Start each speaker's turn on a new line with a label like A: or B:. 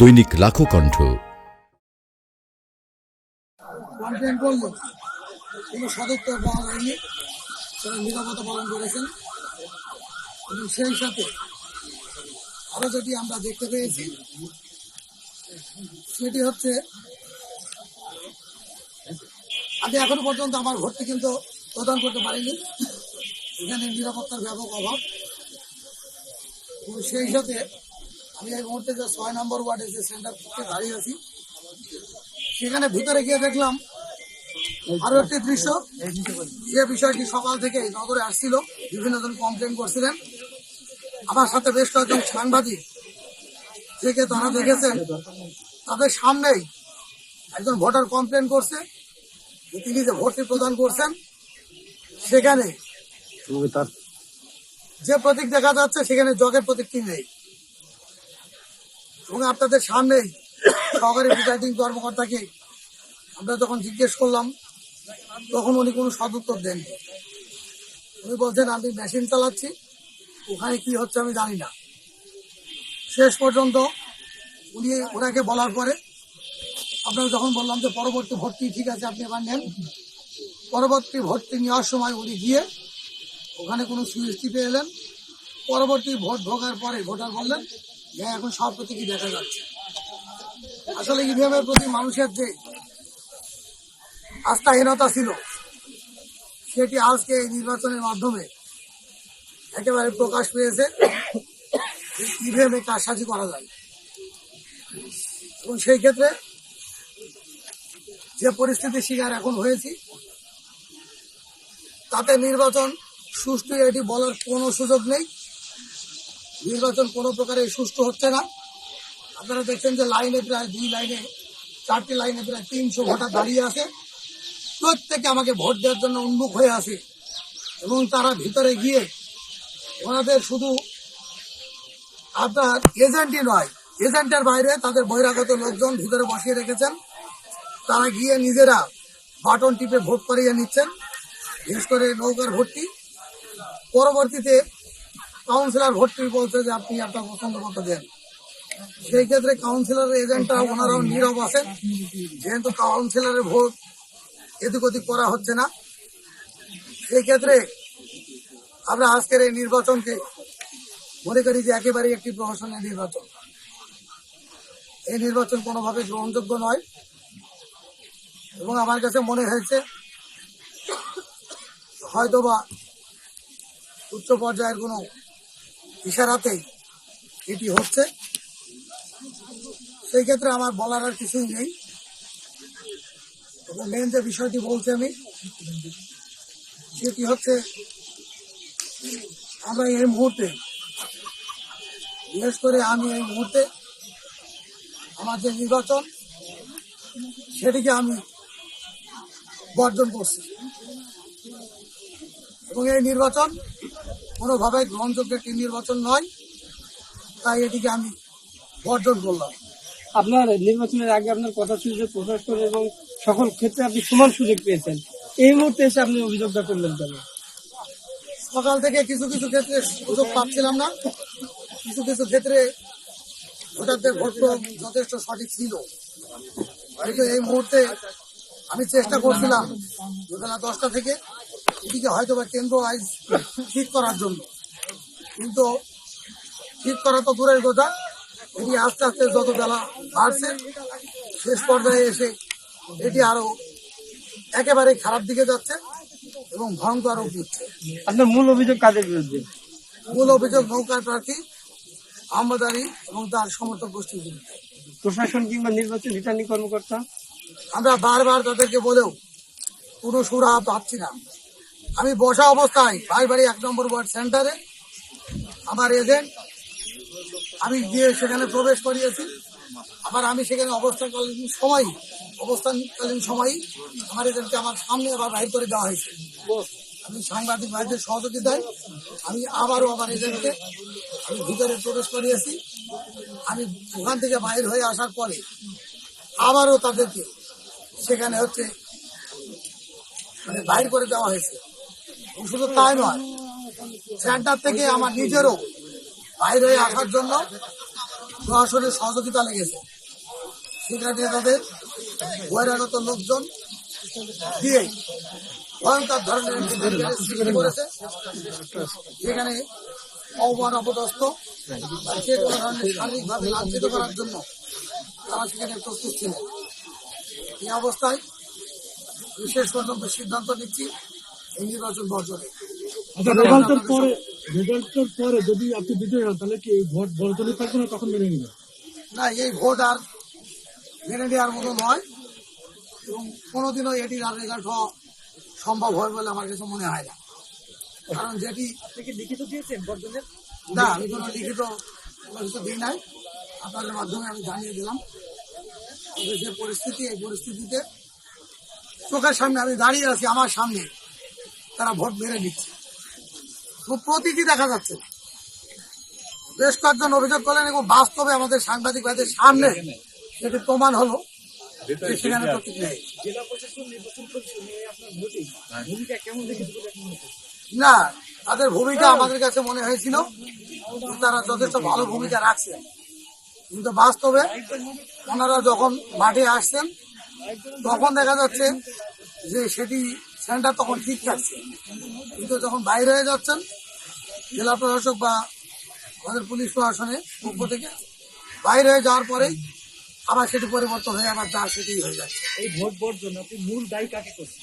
A: দৈনিক লাখো কণ্ঠ।
B: কোনো সদুত্তর পাওয়া যায়নি। তারা নিরাপত্তা পালন করেছেন। এবং সেই সাথে আরও যেটি আমরা দেখতে পেয়েছি, সেটি হচ্ছে, আমি এখনও পর্যন্ত আমার ভর্তি কিন্তু প্রদান করতে পারিনি। এখানে নিরাপত্তার ব্যাপক অভাব। এবং সেই সাথে আমি এই মুহূর্তে যে ছয় নম্বর ওয়ার্ডে যে সেন্টার দাঁড়িয়ে আছি সেখানে ভিতরে গিয়ে দেখলাম আরও একটি দৃশ্য। যে বিষয়টি সকাল থেকে নগরে আসছিল বিভিন্ন জন কমপ্লেন করছিলেন। আমার সাথে বেশ কয়েকজন সাংবাদিক থেকে তারা দেখেছেন তাদের সামনেই একজন ভোটার কমপ্লেন করছে তিনি যে ভোটটি প্রদান করছেন সেখানে যে প্রতীক দেখা যাচ্ছে সেখানে জগের প্রতীকটি নেই। এবং আপনাদের সামনেই সহকারী প্রিসাইডিং কর্মকর্তাকে আমরা যখন জিজ্ঞেস করলাম, তখন উনি কোনো সদুত্তর দেননি। উনি বলছেন, আমি মেশিন চালাচ্ছি, ওখানে কি হচ্ছে আমি জানি না। শেষ পর্যন্ত উনি ওনাকে বলার পরে আপনারা যখন বললাম যে পরবর্তী ভর্তি, ঠিক আছে, আপনি এবার নেন। পরবর্তী ভর্তি নেওয়ার সময় উনি গিয়ে ওখানে কোনো সুইচ টিপে এলেন। পরবর্তী ভোট ঢোকার পরে ভোটার বললেন যে এখন সব প্রতীকই দেখা যাচ্ছে? আসলে ইভিএমের প্রতি মানুষের যে আস্থাহীনতা ছিল, সেটি আজকে এই নির্বাচনের মাধ্যমে একেবারে প্রকাশ পেয়েছে ইভিএমে কারসাজি করা যায়। এবং সেই ক্ষেত্রে যে পরিস্থিতির শিকার এখন হয়েছি, তাতে নির্বাচন সুষ্ঠু এটি বলার কোনো সুযোগ নেই। নির্বাচন কোনো প্রকারে সুষ্ঠু হচ্ছে না। আপনারা দেখছেন যে লাইনে প্রায় দুই লাইনে, চারটি লাইনে প্রায় তিনশো ভোটার দাঁড়িয়ে আছে। প্রত্যেকে আমাকে ভোট দেওয়ার জন্য উন্মুখ হয়ে আছে এবং তারা ভিতরে গিয়ে ওনাদের শুধু আপনার এজেন্টই নয়, এজেন্টের বাইরে তাদের বহিরাগত লোকজন ভিতরে বসিয়ে রেখেছেন। তারা গিয়ে নিজেরা বাটন টিপে ভোট করিয়ে নিচ্ছেন, বিশেষ করে নৌকার ভর্তি পরবর্তীতে কাউন্সিলর ভর্তি বলছে যে আপনি আপনার পছন্দ মতো দেন। সেই ক্ষেত্রে কাউন্সিলরের এজেন্টরা ওনারাও নীরব আছেন। যেহেতু কাউন্সিলরের ভোট এদিক ওদিক করা হচ্ছে না। সেই ক্ষেত্রে আমরা আজকের এই নির্বাচনকে মনে করি যে একেবারে একটি প্রহসনের নির্বাচন। এই নির্বাচন কোনোভাবে গ্রহণযোগ্য নয়। এবং আমার কাছে মনে হয়েছে, হয়তোবা উচ্চ পর্যায়ের কোনো ইশারাতেই এটি হচ্ছে। সেই ক্ষেত্রে আমার বলার আর কিছুই নেই। মেন যে বিষয়টি বলছি আমি, সেটি হচ্ছে আমরা এই মুহূর্তে, বিশেষ করে আমি এই মুহূর্তে আমার যে নির্বাচন, সেটিকে আমি বর্জন করছি। এবং এই নির্বাচন কোনোভাবে গ্রহণযোগ্য একটি নির্বাচন নয় তাই এটিকে আমি বর্জন করলাম।
C: আপনার নির্বাচনের আগে আপনার কথা ছিল যে প্রশাসন এবং সকল ক্ষেত্রে আপনি সমান সুযোগ পেয়েছেন। এই মুহূর্তে এসে আপনি অভিযোগটা করলেন কেন?
B: সকাল থেকে কিছু কিছু ক্ষেত্রে সুযোগ পাচ্ছিলাম না। কিছু কিছু ক্ষেত্রে ভোটারদের ভোট যথেষ্ট সঠিক ছিল। এই মুহূর্তে আমি চেষ্টা করছিলাম বেলা দশটা থেকে এটিকে হয়তো বা কেন্দ্র আইজ ঠিক করার জন্য। কিন্তু ঠিক করা তো দূরের কথা। এটি আস্তে আস্তে যত বেলা বাড়ছে শেষ পর্যায়ে এসে এটি আরও একেবারে খারাপ দিকে যাচ্ছে এবং ভয়ঙ্কর রূপ নিচ্ছে।
C: আপনার মূল অভিযোগ কাদের বিরুদ্ধে?
B: মূল অভিযোগ নৌকার প্রার্থী আহমদ আলী এবং তার সমর্থক গোষ্ঠীর বিরুদ্ধে।
C: প্রশাসন কিংবা নির্বাচন রিটার্নিং কর্মকর্তা?
B: আমরা বারবার তাদেরকে বলেও কোনো সুরা পাচ্ছি না। আমি বসা অবস্থায় বাড়ি এক নম্বর ওয়ার্ড সেন্টারে। আমার এজেন্ট আমি গিয়ে সেখানে প্রবেশ করিয়েছি। আবার আমি সেখানে অবস্থানকালীন সময় অবস্থানকালীন সময় আমার এজেন্টকে আমার সামনে আবার বাইর করে দেওয়া হয়েছে। আমি সাংবাদিক ভাইদের সহযোগিতায় আমি আবারও আমার এজেন্টকে আমি ভিতরে প্রবেশ করিয়েছি। আমি ওখান থেকে বাইর হয়ে আসার পরে আবারও তাদেরকে সেখানে হচ্ছে মানে বাইর করে দেওয়া হয়েছে। শুধু তাই নয় সেন্টার থেকে আমার নিজেরও বাইরে হয়ে আসার জন্য প্রশাসনের সহযোগিতা লেগেছে। সেখানে তাদের বহিরাগত লোকজন দিয়ে ভয়ঙ্কর ধরনের করেছে। যেখানে অবমান অপদস্থ যে কোনো ধরনের শারীরিকভাবে লাঞ্ছিত করার জন্য তারা সেখানে প্রস্তুত ছিলেন। এই অবস্থায় বিশেষ পর্যন্ত সিদ্ধান্ত নিচ্ছি। এই নির্বাচন বর্জনে।
A: আচ্ছা রেজাল্টের পরে রেজাল্টের পরে যদি আপনি বিজয়ী হন তাহলে কি এই ভোট বর্জনে থাকবে না তখন মেনে নেবেন?
B: না এই ভোট আর মেনে নেওয়ার মতো নয়। এবং কোনোদিনও এটির আর রেজাল্ট হওয়া সম্ভব হয় বলে আমার কাছে মনে হয় না। কারণ যেটি
C: আপনি কি লিখিত দিয়েছেন বর্জনের?
B: না আমি কোনো লিখিত কিছু দিই নাই। আপনাদের মাধ্যমে আমি জানিয়ে দিলাম। যে পরিস্থিতি এই পরিস্থিতিতে চোখের সামনে আমি দাঁড়িয়ে আছি আমার সামনে। তারা ভোট মেরে নিচ্ছে। খুব প্রতীকী দেখা যাচ্ছে। বেশ কয়েকজন অভিযোগ করলেন এবং বাস্তবে আমাদের সাংবাদিক ভাইদের সামনে সেটি প্রমাণ হলো সেখানে প্রতীক নেই।
C: করছেন?
B: না তাদের ভূমিকা আমাদের কাছে মনে হয়েছিল তারা যথেষ্ট ভালো ভূমিকা রাখছে কিন্তু বাস্তবে ওনারা যখন মাঠে আসছেন তখন দেখা যাচ্ছে যে সেটি সেন্টার তখন ঠিক থাকছে কিন্তু যখন বাইরে হয়ে যাচ্ছেন, জেলা প্রশাসক বা আমাদের পুলিশ প্রশাসনের পক্ষ থেকে, বাইরে হয়ে যাওয়ার পরেই আবার সেটি পরিবর্তন হয়ে আবার যা সেটি হয়ে যাচ্ছে।
C: এই ভোট বর্জন আপনি মূল দায়ী কাকে করছেন?